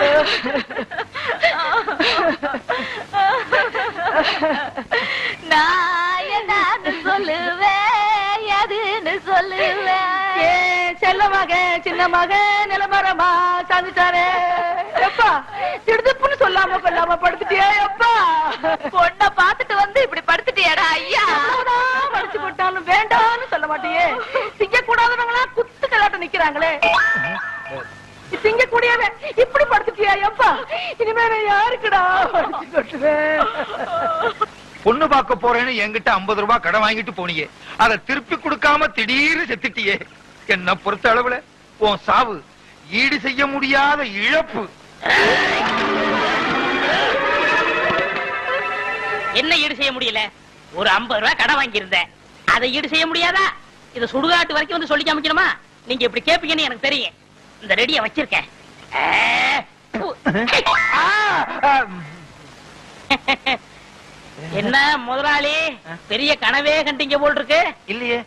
நான் சொல்லுவேன் எதுன்னு சொல்லுவேன் செல்ல மக சின்ன மக நிலமரமா சாந்துட்டாரே எப்பா திடுதுப்புன்னு சொல்லாம கொல்லாம படுத்துட்டியா எப்பா பொண்ண பாத்துட்டு வந்து இப்படி படுத்துட்டியாடா ஐயா மடிச்சு போட்டாலும் வேண்டாம்னு சொல்ல மாட்டியே திங்க கூடாதவங்களா குத்து கலாட்டம் நிக்கிறாங்களே திங்க கூடியவ இப்படி படுத்துட்டியா எப்பா இனிமே நான் யாருக்குடா பொண்ணு பார்க்க போறேன்னு என்கிட்ட 50 ரூபாய் கடன் வாங்கிட்டு போனியே. அதை திருப்பி கொடுக்காம திடீர்னு செத்துட்டியே. என்ன பொறுத்த அளவுல? உன் சாவு ஈடு செய்ய முடியாத இழப்பு. என்ன ஈடு செய்ய முடியல? ஒரு 50 ரூபாய் கடன் வாங்கியிருந்தேன். அதை ஈடு செய்ய முடியாதா? இத சுடுகாட்டு வரைக்கும் வந்து சொல்லி காமிக்கணுமா நீங்க இப்படி கேப்பீங்கன்னு எனக்கு தெரியும். இந்த ரெடிய வச்சிருக்கேன். என்ன முதலாளி? பெரிய கனவே கண்டீங்க போல் இருக்கு இல்லையே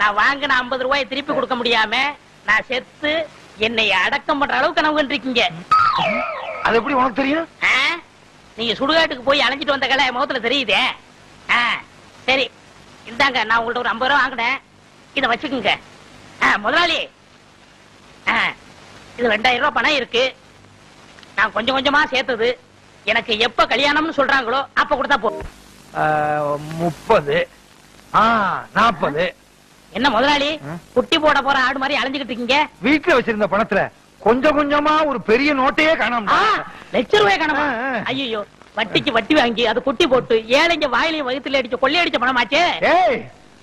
நான் வாங்கின 50 ரூபாயை திருப்பி கொடுக்க முடியாம நான் செத்து என்னை அடக்கம் பண்ற அளவுக்கு கனவு கண்டிருக்கீங்க. அது எப்படி உனக்கு தெரியும்? நீங்க சுடுகாட்டுக்கு போய் அலைஞ்சிட்டு வந்த கலை முகத்துல தெரியுதே. சரி. இந்தாங்க நான் உங்கள்ட்ட ஒரு 50 ரூபா வாங்கினேன். இத வச்சுக்குங்க. முதலாளி இது ரெண்டாயிரம் ரூபாய் பணம் இருக்கு. நான் கொஞ்சம் கொஞ்சமா சேர்த்தது. எனக்கு எப்ப கல்யாணம்னு சொல்றாங்களோ அப்ப கொடுத்தா போதும் முப்பது. நாற்பது என்ன முதலாளி? குட்டி போட போற ஆடு மாதிரி அலைஞ்சுக்கிட்டு இருக்கீங்க. வீட்டுல வச்சிருந்த பணத்துல கொஞ்சம் கொஞ்சமா ஒரு பெரிய நோட்டையே காணாம லட்ச ரூபாய் காணமா. ஐயோ வட்டிக்கு வட்டி வாங்கி அது குட்டி போட்டு ஏழைங்க வாயிலையும் வயித்துல அடிச்சு கொள்ளையடிச்ச பணமாச்சே.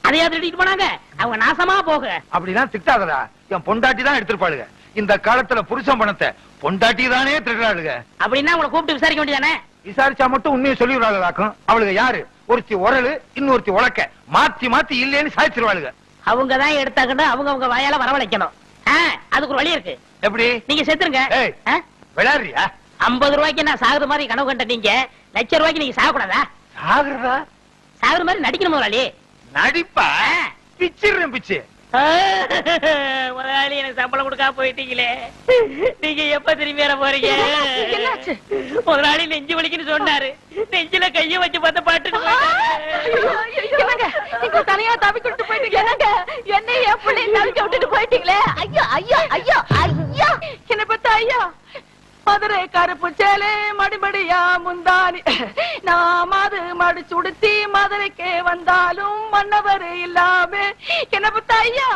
அதையா திருடிட்டு போனாங்க? அவங்க நாசமா போக. அப்படிலாம் திட்டாதடா. என் பொண்டாட்டி தான் எடுத்திருப்பாளுங்க இந்த காலத்துல புருஷன் பணத்தை பொண்டாட்டி தானே திருடுறாளுங்க அப்படின்னா உங்களை கூப்பிட்டு விசாரிக்க வேண்டியதானே? விசாரிச்சா மட்டும் உண்மையை சொல்லிடுறாளுக்கும் அவளுங்க யாரு? ஒருத்தி உரலு இன்னொருத்தி உலக்க. மாத்தி மாத்தி இல்லேன்னு சாய்ச்சிருவாளுங்க அவங்க தான் எடுத்தாங்கன்னு அவங்க அவங்க வாயால வரவழைக்கணும். அதுக்கு ஒரு வழி இருக்கு. எப்படி? நீங்க செத்துருங்க? விளையாடுறியா? ஐம்பது ரூபாய்க்கு நான் சாகுற மாதிரி கனவு கண்ட நீங்க லட்ச ரூபாய்க்கு நீங்க சாகக்கூடாதா? சாகுறதா? சாகுற மாதிரி நடிக்கணும் முதலாளி. நடிப்பா. பிச்சிடுறேன் பிச்சு. முதலாளி எனக்கு சம்பளம் கொடுக்காம போயிட்டீங்களே. நீங்க எப்ப திரும்பி வர போறீங்க? என்னாச்சு? முதலாளி நெஞ்சு வலிக்குன்னு சொன்னாரு. நெஞ்சில கைய வச்சு பார்த்த நீங்க தனியா தவி கொண்டு போயிட்டீங்க. என்னை என் பிள்ளை தவிக்க விட்டுட்டு போயிட்டீங்களே? ஐயோ ஐயோ ஐயோ ஐயோ. என்ன பத்த ஐயா. மதுரை கருப்பு சேலே மடிமடியா முந்தானி. நாம் மது மடிச்சு உடுத்தி மதுரைக்கே வந்தாலும் மன்னவர் இல்லாம. என்ன பத்த ஐயா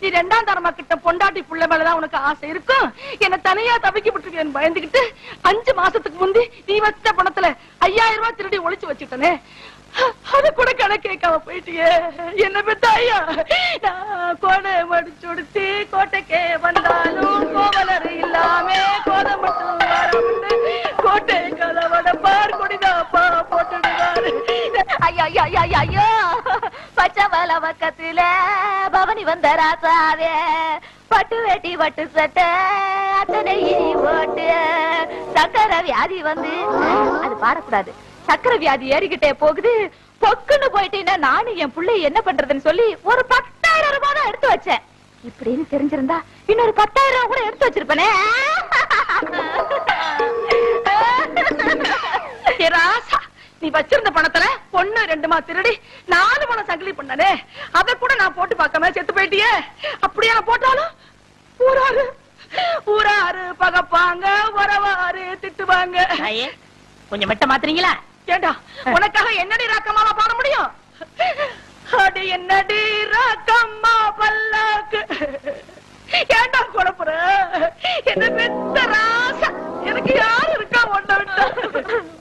நீ ரெண்டாம் தரமா கிட்ட பொண்டாட்டி புள்ள மேலதான் உனக்கு ஆசை இருக்கும். என்ன தனியா தவிக்க விட்டுருக்கேன் பயந்துகிட்டு அஞ்சு மாசத்துக்கு முந்தி நீ வச்ச பணத்துல ஐயாயிரம் ரூபாய் திருடி ஒழிச்சு வச்சுட்டனே. அது கூட கணக்கு கேட்காம போயிட்டியே. என்ன பெத்த ஐயா? நான் கோடை மடிச்சு உடுத்தி கோட்டைக்கே வந்தாலும் கோவலர் இல்லாம கோதை மட்டும் கோட்டை கதவட பார் குடிதாப்பா போட்டுடுவாரு. ஐயா ஐயா ஐயா ஐயோ, பச்சை வல பக்கத்துல பவனி வந்த ராசாவே. பட்டு வேட்டி பட்டு சட்டை அத்தனை போட்டு ஓட்டு. சக்கரை வியாதி வந்து அது பாடக்கூடாது. சக்கரை வியாதி ஏறிக்கிட்டே போகுது. பொக்குன்னு போயிட்டீங்கன்னா நானும் என் புள்ளை என்ன பண்றதுன்னு சொல்லி ஒரு பத்தாயிரம் ரூபாய் தான் எடுத்து வச்சேன். இப்படின்னு தெரிஞ்சிருந்தா இன்னொரு பத்தாயிரம் ரூபாய் கூட எடுத்து வச்சிருப்பனே. ராசா நீ வச்சிருந்த பணத்துல பொண்ணு ரெண்டுமா திருடி நாலு பணம் சங்கிலி பண்ணனே. அத கூட நான் போட்டு பார்க்காம செத்து போயிட்டியே. அப்படியே போட்டாலும்? ஊராரு ஊராரு பகப்பாங்க உறவாரு திட்டுவாங்க. கொஞ்சம் மெட்ட மாத்துறீங்களா? ஏண்டா? உனக்காக என்னடி ராக்கமாவா பாட முடியும்? அடி என்னடி ராக்கம்மா பல்லாக்கு. ஏண்டா குழப்புற? என்ன பெத்த ராசா. எனக்கு யார் இருக்கா ஒன்ன விட்டா?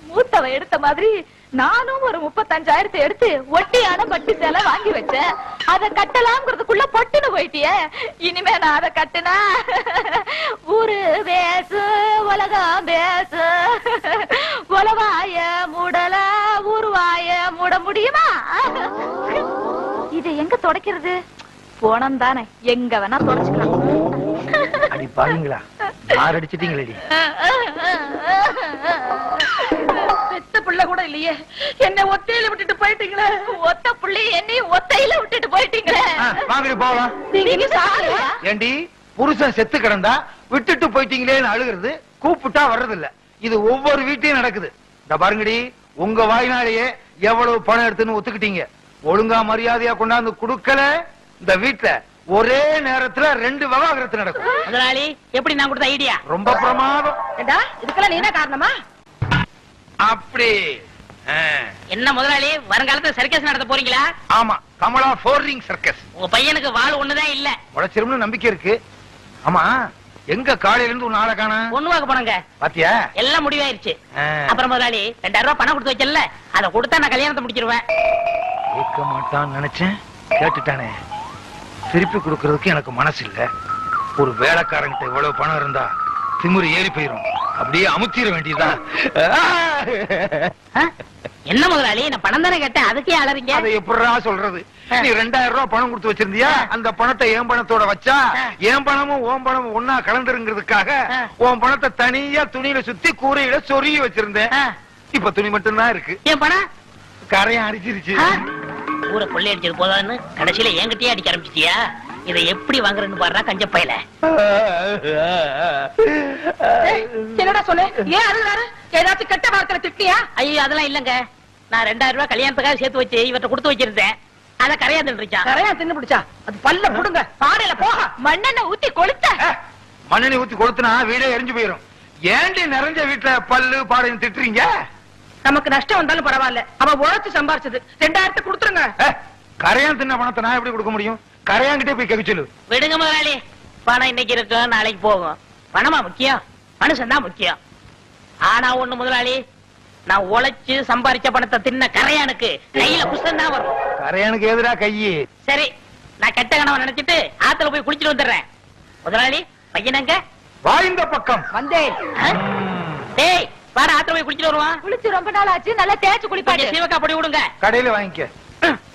மூத்தவ எடுத்த மாதிரி நானும் ஒரு முப்பத்தஞ்சாயிரத்தை எடுத்து ஒட்டியான பட்டு சேலை வாங்கி வச்சேன். அதை கட்டலாம்ங்கிறதுக்குள்ள பொட்டுன்னு போயிட்டியே. இனிமே நான் அதை கட்டுனா ஊரு பேசு உலகம் பேசு உலவாய மூடல ஊருவாய மூட முடியுமா? இது எங்க தொடக்கிறது? போனம் தானே எங்க வேணா தொடச்சுக்கலாம் அடி பாருங்களா மார் அடிச்சிட்டீங்களேடி பெத்த பிள்ளை கூட இல்லையே. என்ன ஒத்தையில விட்டுட்டு போயிட்டீங்களே. ஒத்த புள்ளி என்னையும் ஒத்தையில விட்டுட்டு போயிட்டீங்களே. வாங்கடி போலாம் ஏண்டி புருஷன் செத்து கிடந்தா விட்டுட்டு போயிட்டீங்களேன்னு அழுகிறது கூப்பிட்டா வர்றதில்ல. இது ஒவ்வொரு வீட்லயும் நடக்குது. இந்த பாருங்கடி உங்க வாய்னாலேயே எவ்வளவு பணம் எடுத்துன்னு ஒத்துக்கிட்டீங்க. ஒழுங்கா மரியாதையா கொண்டாந்து கொடுக்கல இந்த வீட்ல ஒரே நேரத்துல ரெண்டு விவாகரத்து நடக்கும். முதலாளி எப்படி நான் கொடுத்த ஐடியா ரொம்ப பிரமாதம். இதுக்கெல்லாம் நீ என்ன காரணமா? அப்படி. என்ன முதலாளி வருங்காலத்துல சர்க்கஸ் நடத்த போறீங்களா? ஆமா கமலா ஃபோர் ரிங் சர்க்கஸ் உங்க பையனுக்கு வாழ் ஒண்ணுதான் இல்ல. உழைச்சிரும்னு நம்பிக்கை இருக்கு. ஆமா எங்க காலையில இருந்து உன் ஆளை காணா? பொண்ணு பார்க்க போனங்க. பாத்தியா? எல்லாம் முடிவாயிருச்சு. அப்புறம் முதலாளி ரெண்டாயிரம் ரூபாய் பணம் கொடுத்து வச்சல அதை கொடுத்தா நான் கல்யாணத்தை முடிச்சிருவேன். கேட்க மாட்டான்னு நினைச்சேன். கேட்டுட்டானே. திருப்பி கொடுக்கறதுக்கு எனக்கு மனசு இல்ல ஒரு வேலைக்காரங்கிட்ட இவ்வளவு பணம் இருந்தா திமிரு ஏறி போயிரும். அப்படியே அமுத்திர வேண்டியதுதான்? என்ன முதலாளி? நான் பணம் தானே கேட்டேன். அதுக்கே அலறீங்க. அதை எப்படிடா சொல்றது? நீ ரெண்டாயிரம் ரூபாய் பணம் கொடுத்து வச்சிருந்தியா? அந்த பணத்தை என் பணத்தோட வச்சா என் பணமும் உன் பணமும் ஒன்னா கலந்துருங்கிறதுக்காக. உன் பணத்தை தனியா துணியில சுத்தி கூரையில சொருகி வச்சிருந்தேன். இப்ப துணி மட்டும்தான் இருக்கு. என் பணம்? கரையும் அடிச்சிருச்சு? ஊரை கொள்ளை அடிச்சது போதான்னு கடைசியில என்கிட்டயே அடிக்க ஆரம்பிச்சிட்டியா? இதை எப்படி வாங்குறேன்னு பாடுறா கஞ்ச பையல. என்னடா சொல்லு ஏன் அழுகுறாரு? ஏதாச்சும் கெட்ட வார்த்தையில திட்டியா? ஐயோ அதெல்லாம் இல்லங்க. நான் ரெண்டாயிரம் ரூபாய் கல்யாணத்துக்காக சேர்த்து வச்சு இவர்ட்ட கொடுத்து வச்சிருந்தேன். அத கரையா தின்றுச்சான் கரையா தின்னு பிடிச்சா? அது பல்ல புடுங்க. பாடையில போக மண்ணெண்ண ஊத்தி கொளுத்த. மண்ணெண்ணி ஊத்தி கொளுத்துனா வீடே எரிஞ்சு போயிரும். ஏண்டி நிறைஞ்ச வீட்டுல பல்லு பாடையும் திட்டுறீங்க? நமக்கு நஷ்டம் வந்தாலும் பரவாயில்ல. அவன் உழைச்சு சம்பாரிச்சது. ரெண்டாயிரத்தை கொடுத்துருங்க. கரையான் தின்ன பணத்தை நான் எப்படி கொடுக்க முடியும்? கரையாங்கிட்டே போய் கேட்க சொல்லு விடுங்க முதலாளி. பணம் இன்னைக்கு இருக்கும் நாளைக்கு போகும். பணமா முக்கியம்? மனுஷன் தான் முக்கியம். ஆனா ஒண்ணு முதலாளி நான் உழைச்சு சம்பாரிச்ச பணத்தை தின்ன கரையானுக்கு கையில புஷ்டம் தான் வரும். கரையானுக்கு எதிரா கையி சரி நான் கெட்ட கனவை நினைச்சிட்டு ஆத்துல போய் குளிச்சிட்டு வந்துடுறேன். முதலாளி பையனங்க வாய்ந்த பக்கம். வந்தேன்? டேய் வாடா ஆத்துல போய் குளிச்சிட்டு வருவான் குளிச்சு ரொம்ப நாள் ஆச்சு. நல்லா தேய்ச்சு குளிப்பாடு கொஞ்சம் சீவக்கா பொடி விடுங்க. கடையில வாங்கிக்க.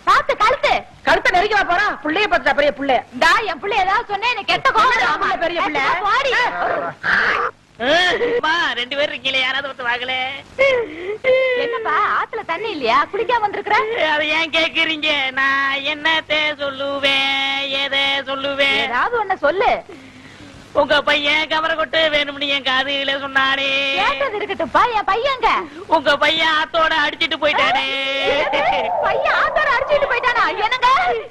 பார்த்து கழுத்து. கழுத்தை நெருங்கி போறான் புள்ளைய பார்த்துட்டா பெரிய புள்ளை. டா என் பிள்ளை ஏதாவது சொன்னேன் எனக்கு கெட்ட கோவம் ஆமா, பெரிய பிள்ளை. பாடி. வா ரெண்டு பேரும் இருக்கீங்களே யாராவது ஒருத்தர் வாங்கல என்னப்பா ஆத்துல தண்ணி இல்லையா? குளிக்காம வந்திருக்கிற? அதை ஏன் கேக்குறீங்க? நான் என்னத்த சொல்லுவேன் எதை சொல்லுவேன்? ஏதாவது ஒண்ணு சொல்லு. உங்க பையன் கவர கொட்டு வேணும்னு என் காதுல சொன்னானே. கேட்டது இருக்கட்டும்ப்பா என் பையங்க உங்க பையன் ஆத்தோட அடிச்சிட்டு போயிட்டானே. பையன் ஆத்தோட அடிச்சுட்டு போயிட்டானா? என்னங்க?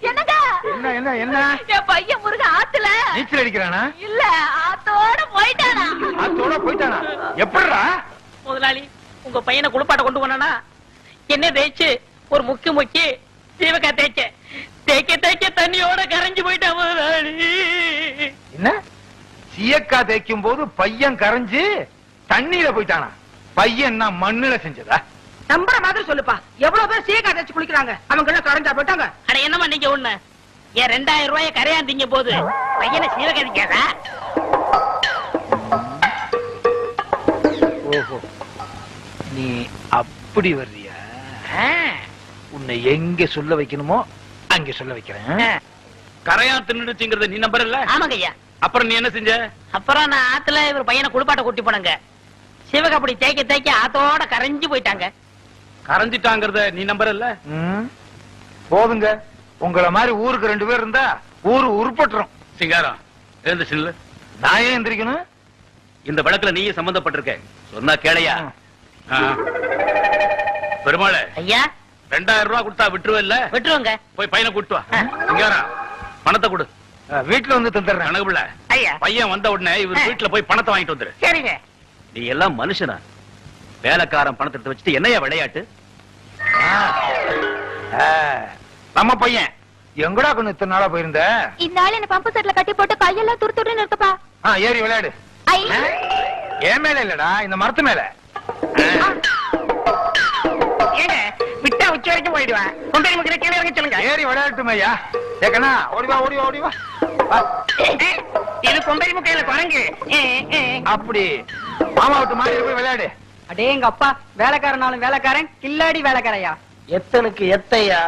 என்னங்க? என்ன என்ன என்ன? என் பையன் முருக ஆத்துல. நீச்சல் அடிக்கிறானா? இல்ல ஆத்தோட போயிட்டானா? அதோட போயிட்டானா? எப்படிடா? முதலாளி உங்க பையனை குளிப்பாட்ட கொண்டு போனானா? என்ன தேய்ச்சு ஒரு முக்கி முக்கி சீவக்கா தேய்ச்ச தேய்க்க தேய்க்க தண்ணியோட கரைஞ்சு போயிட்டான் முதலாளி. என்ன? சீயக்கா தேய்க்கும் போது பையன் கரைஞ்சு தண்ணியில போயிட்டானா? பையன் என்ன மண்ணுல செஞ்சதா? நம்புற மாதிரி சொல்லுப்பா. எவ்வளவு பேர் சீக்கா தேய்ச்சி குளிக்கிறாங்க? அவங்க எல்லாம் கரைஞ்சா போயிட்டாங்க. அட என்னமா நீங்க ஒண்ணு என் ரெண்டாயிரம் ரூபாய கரையாந்தீங்க போது? பையனை சீவகதிக்காதா ஓஹோ. நீ அப்படி வர்றியா? உன்னை எங்க சொல்ல வைக்கணுமோ அங்க சொல்ல வைக்கிறேன். கரையா தின்னுடுச்சுங்கிறத நீ நம்பர் இல்ல ஆமாங்க ஐயா அப்புறம் நீ என்ன செஞ்ச? அப்புறம் நான் ஆத்துல இவர் பையனை குளிப்பாட்ட கூட்டி போனங்க. சிவகப்படி தேய்க்க தேய்க்க ஆத்தோட கரைஞ்சு போயிட்டாங்க. கரைஞ்சிட்டாங்கிறத நீ நம்பர் இல்ல ம். போதுங்க. உங்களை மாதிரி ஊருக்கு ரெண்டு பேர் இருந்தா ஊரு உருப்பட்டுரும். சிங்காரம் எழுந்து சில்லு. நான் ஏன் எந்திரிக்கணும்? இந்த வழக்குல நீயே சம்பந்தப்பட்டிருக்க. சொன்னா கேளையா? பெருமாளே ஐயா? ரெண்டாயிரம் ரூபாய் கொடுத்தா விட்டுருவ இல்ல விட்டுருவோங்க. போய் பையனை கூட்டு வா. சிங்காரம் பணத்தை கொடு. வீட்டுல வந்து தந்துடுறேன். ஐயா. பையன் வந்த உடனே இவர். வீட்டுல போய் பணத்தை வாங்கிட்டு வந்துரு. சரிங்க. நீ எல்லாம் மனுஷனா? வேலைக்காரன் பணத்தை எடுத்து வச்சுட்டு என்னையா விளையாட்டு? நம்ம பையன். எங்கடா கொண்டு இத்தனை நாளா போயிருந்த? இந்நாள் என்ன பம்பு செட்ல கட்டி போட்டு கையெல்லாம் துரு துருன்னு இருக்குப்பா ஆ, ஏறி விளையாடு. என் மேல இல்லடா? இந்த மரத்து மேல. உச்சி வரைக்கும் போயிடுவேன். கொம்பை முக்கிற கீழே இறங்க சொல்லுங்க. ஏறி விளையாட்டுமே ஐயா. ஏக்கண்ணா ஓடி வா ஓடி வா. ஓடி வா வா. இது கொம்பை முக்கையில குரங்கு அப்படி. மாமா விட்டு மாதிரி போய் விளையாடு. அடே எங்க அப்பா வேலைக்காரனாலும் வேலைக்காரன் கில்லாடி வேலைக்காரையா? எத்தனுக்கு எத்தையா?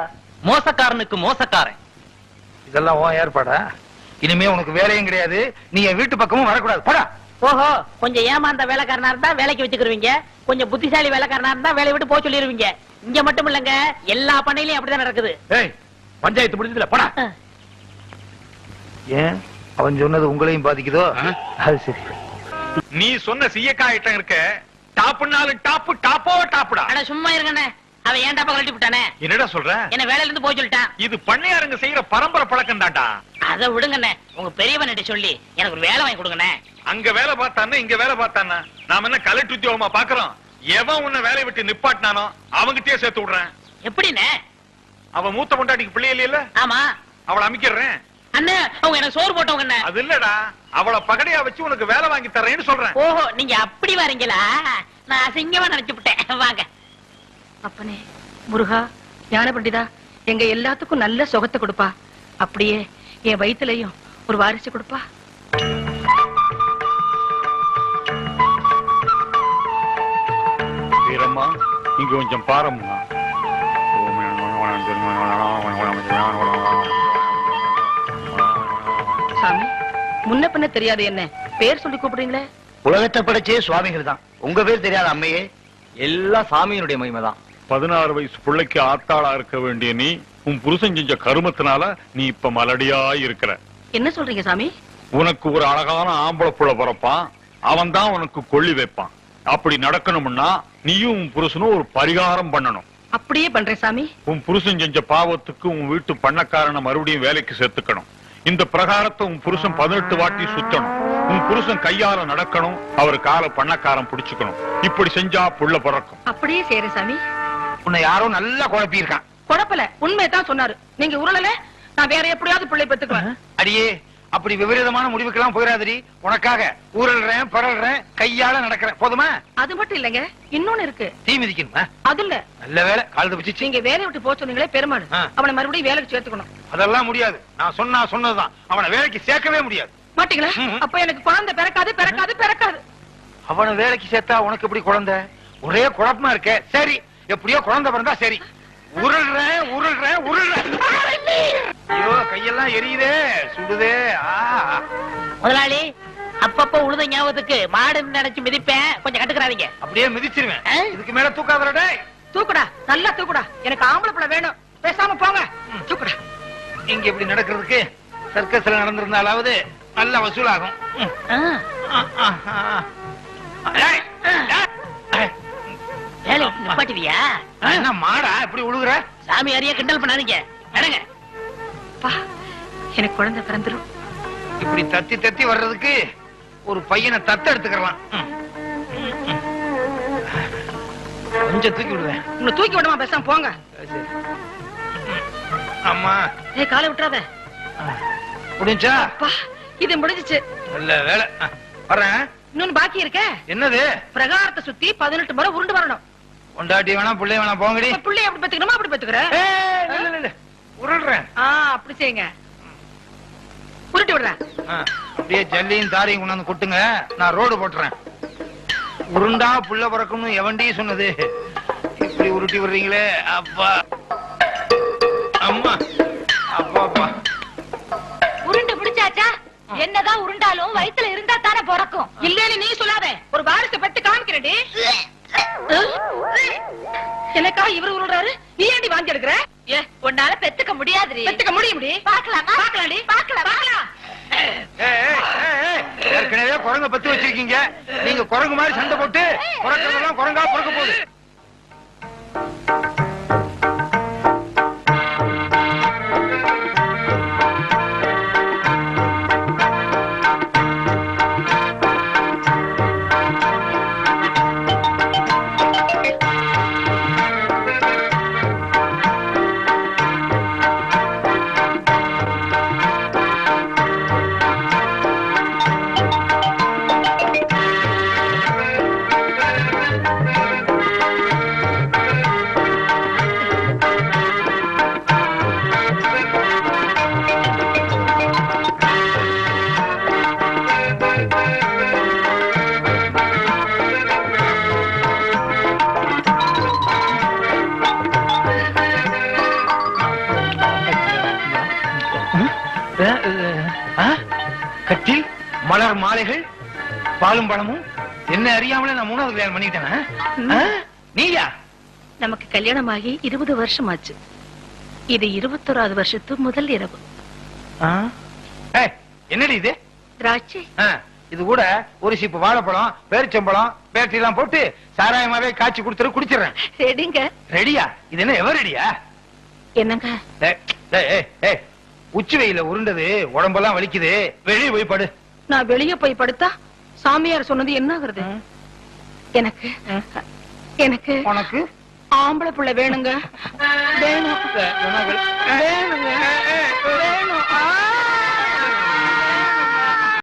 மோசக்காரனுக்கு மோசக்காரன். இதெல்லாம் உன் ஏற்பாடா? இனிமே உனக்கு வேலையும் கிடையாது. நீ என் வீட்டு பக்கமும் வரக்கூடாது. போடா. ஓஹோ கொஞ்சம் ஏமாந்த வேலைக்காரனா இருந்தா வேலைக்கு வச்சுக்கிருவீங்க. கொஞ்சம் புத்திசாலி வேலைக்காரனா இருந்தா வேலையை விட்டு போக சொல்லிருவீங்க. இங்க மட்டும் இல்லங்க எல்லா பண்ணையிலயும் அப்படிதான் நடக்குது. ஏய் பஞ்சாயத்து முடிஞ்சதுல போடா. ஏன்? அவன் சொன்னது உங்களையும் பாதிக்குதோ? அது சரி. நீ சொன்ன சீயக்காய் ஐட்டம் இருக்க டாப்புனாலும் டாப்பு டாப்போ டாப்புடா. அட சும்மா இருங்கண்ணே. அவன் ஏன்டா கழட்டி விட்டானே? என்னடா சொல்ற? என்ன வேலையில இருந்து போய் சொல்லிட்டான். இது பண்ணையாருங்க செய்யற பரம்பரை பழக்கம் தான்டா அதை விடுங்கண்ணே. உங்க பெரியவன்கிட்ட சொல்லி எனக்கு ஒரு வேலை வாங்கி கொடுங்கண்ணே. அங்க வேலை பார்த்தானா இங்க வேலை பார்த்தானா நாம என்ன கலெக்டர் உத்தியோகமா பாக்குறோம்? எவன் உன்னை வேலையை விட்டு நிப்பாட்டினானோ அவங்கிட்டயே சேர்த்து விடுறேன். எப்படிண்ணே அவன் மூத்த பொண்டாட்டிக்கு பிள்ளை இல்லையில ஆமா. அவளை அமைக்கிறேன் அண்ணே அவங்க எனக்கு சோறு போட்டவங்கண்ணே அது இல்லடா. அவளை பகடையா வச்சு உனக்கு வேலை வாங்கி தரேன்னு சொல்றேன். ஓஹோ நீங்க அப்படி வரீங்களா? நான் அசிங்கமா நினைச்சு விட்டேன். வாங்க. அப்பனே முருகா ஞான பண்டிதா எங்க எல்லாத்துக்கும் நல்ல சுகத்தை கொடுப்பா. அப்படியே என் வயித்துலயும் ஒரு வாரிசு கொடுப்பா. வீரம்மா இங்க கொஞ்சம் பாரம்மா. சாமி முன்ன பின்ன தெரியாது என்ன? பேர் சொல்லி கூப்பிடுறீங்களே? உலகத்தை படைச்சே சுவாமிகள் தான். உங்க பேர் தெரியாத அம்மையே எல்லாம் சாமியினுடைய மகிமை தான். பதினாறு வயசு பிள்ளைக்கு ஆத்தாளா இருக்க வேண்டிய நீ உன் புருஷன் செஞ்ச கருமத்தினால நீ இப்ப மலடியா இருக்கிற. என்ன சொல்றீங்க சாமி? உனக்கு ஒரு அழகான ஆம்பளை புள்ள பிறப்பான். அவன் தான் உனக்கு கொள்ளி வைப்பான். அப்படி நடக்கணும்னா நீயும் உன் புருஷனும் ஒரு பரிகாரம் பண்ணணும். அப்படியே பண்றேன் சாமி. உன் புருஷன் செஞ்ச பாவத்துக்கு உன் வீட்டு பண்ணக்காரனை மறுபடியும் வேலைக்கு சேர்த்துக்கணும். இந்த பிரகாரத்தை உன் புருஷன் பதினெட்டு வாட்டி சுத்தணும் உன் புருஷன் கையால நடக்கணும் அவர் கால பண்ணக்காரன் பிடிச்சுக்கணும். இப்படி செஞ்சா புள்ள பிறக்கும். அப்படியே செய்யறேன் சாமி. உன்னை யாரோ நல்லா குழப்பி இருக்கான் குழப்பல. உண்மையதான் சொன்னாரு. நீங்க உருளல நான் வேற எப்படியாவது பிள்ளை பெத்துக்குவேன் அடியே அப்படி விபரீதமான முடிவுக்கெல்லாம் போயிடாதடி உனக்காக ஊரல்றேன் பரல்றேன் கையால நடக்கிறேன். போதுமா? அது மட்டும் இல்லைங்க. இன்னொன்னு இருக்கு. தீ மிதிக்கணுமா? அது இல்ல. நல்ல வேலை காலத்தை பிடிச்சி நீங்க வேலையை விட்டு போக சொன்னீங்களே பெருமாள். அவனை மறுபடியும் வேலைக்கு சேர்த்துக்கணும். அதெல்லாம் முடியாது. நான் சொன்னா சொன்னதுதான். அவனை வேலைக்கு சேர்க்கவே முடியாது. மாட்டீங்களா. அப்ப எனக்கு குழந்தை பிறக்காது பிறக்காது பிறக்காது. அவனை வேலைக்கு சேர்த்தா உனக்கு எப்படி குழந்தை? ஒரே குழப்பமா இருக்க. சரி. எப்படியோ குழந்தை பிறந்தா சரி. உருள்றேன் உருள்றேன் உருள்றேன். ஐயோ கையெல்லாம் எரியுதே சுடுதே ஆ. முதலாளி அப்பப்ப உழுத ஞாபகத்துக்கு மாடு நினைச்சு மிதிப்பேன். கொஞ்சம் கட்டுக்கிறாதீங்க அப்படியே மிதிச்சிருவேன்? இதுக்கு மேல தூக்காதடா தூக்குடா நல்லா தூக்குடா. எனக்கு ஆம்பளை பிள்ளை வேணும். பேசாம போங்க. தூக்குடா. இங்க இப்படி நடக்கிறதுக்கு சர்க்கஸ்ல நடந்திருந்தாலாவது நல்ல வசூலாகும். ம். ஆ, ஆ, ஆ, ஆ. டேய், டேய். வேலை நிப்பாட்டுவியா என்ன மாடா இப்படி உழுகுற? சாமி அறிய கிண்டல் பண்ணாதீங்க. நடங்க. பா எனக்கு குழந்தை பிறந்துரும். இப்படி தத்தி தத்தி வர்றதுக்கு ஒரு பையனை தத்த எடுத்துக்கலாம். கொஞ்சம் தூக்கி விடுவேன். உன்னை தூக்கி விடுமா பேசாம போங்க. அம்மா. ஏய் காலை விட்டுறாத. முடிஞ்சா? பா இது முடிஞ்சிச்சு. நல்ல வேலை. ஆ, வர்றேன். இன்னொன்னு பாக்கி இருக்க. என்னது? பிரகாரத்தை சுத்தி பதினெட்டு முறை உருண்டு வரணும். பொண்டாட்டி வேணாம் பிள்ளை வேணாம் போங்கடி. பிள்ளைய அப்படி பெத்துக்கணுமா அப்படி பெத்துக்கிற. ஆ அப்படி செய்யுங்க. உருட்டி விடுறேன். அப்படியே ஜல்லியும் தாரையும் கொண்டாந்து கொட்டுங்க. நான் ரோடு போட்டுறேன். உருண்டா புள்ள பிறக்கணும் எவன்டி சொன்னது? இப்படி உருட்டி விடுறீங்களே அப்பா. அம்மா. அப்பா அப்பா. உருண்டு பிடிச்சாச்சா? என்னதான் உருண்டாலும் வயித்துல இருந்தா தானே பிறக்கும். இல்லன்னு நீ சொல்லாத. ஒரு வாரிசை பெத்து காமிக்கிறடி முடியாதுடி. பெத்துக்க முடியும்டி. பாக்கலாமா பாக்கலாம்டி பாக்கலாம் பாக்கலாம் ஏய், ஏய், ஏய், ஏய். ஏற்கனவே குரங்க பத்து வச்சிருக்கீங்க. நீங்க குரங்கு மாதிரி சண்டை போட்டு குறைக்கிறதெல்லாம் குரங்கா பிறக்க போகுது. மலர் மாலைகள் பாலும் பழமும். என்ன அறியாமலே நான் மூணாவது கல்யாணம் பண்ணிக்கிட்டேனா? ஆ? நீயா? நமக்கு கல்யாணம் ஆகி இருபது வருஷம் ஆச்சு இது இருபத்தோராவது வருஷத்து முதல் இரவு. என்னடி இது? திராட்சை. இது கூட ஒரு சீப்பு வாழைப்பழம் பேரிச்சம்பழம் பேட்டரி எல்லாம் போட்டு சாராயமாவே காய்ச்சி கொடுத்துரு குடிச்சிடுறேன். ரெடிங்க. ரெடியா? இது என்ன எவர் ரெடியா? என்னங்க? உச்சி வெயில உருண்டது உடம்பெல்லாம் வலிக்குது. வெளியே போய் படு. நான் வெளிய போய் படுத்தா சாமியார் சொன்னது என்ன ஆகுறது எனக்கு எனக்கு உனக்கு? ஆம்பளை புள்ள வேணுங்க. வேணும். வேணுங்க. வேணும்.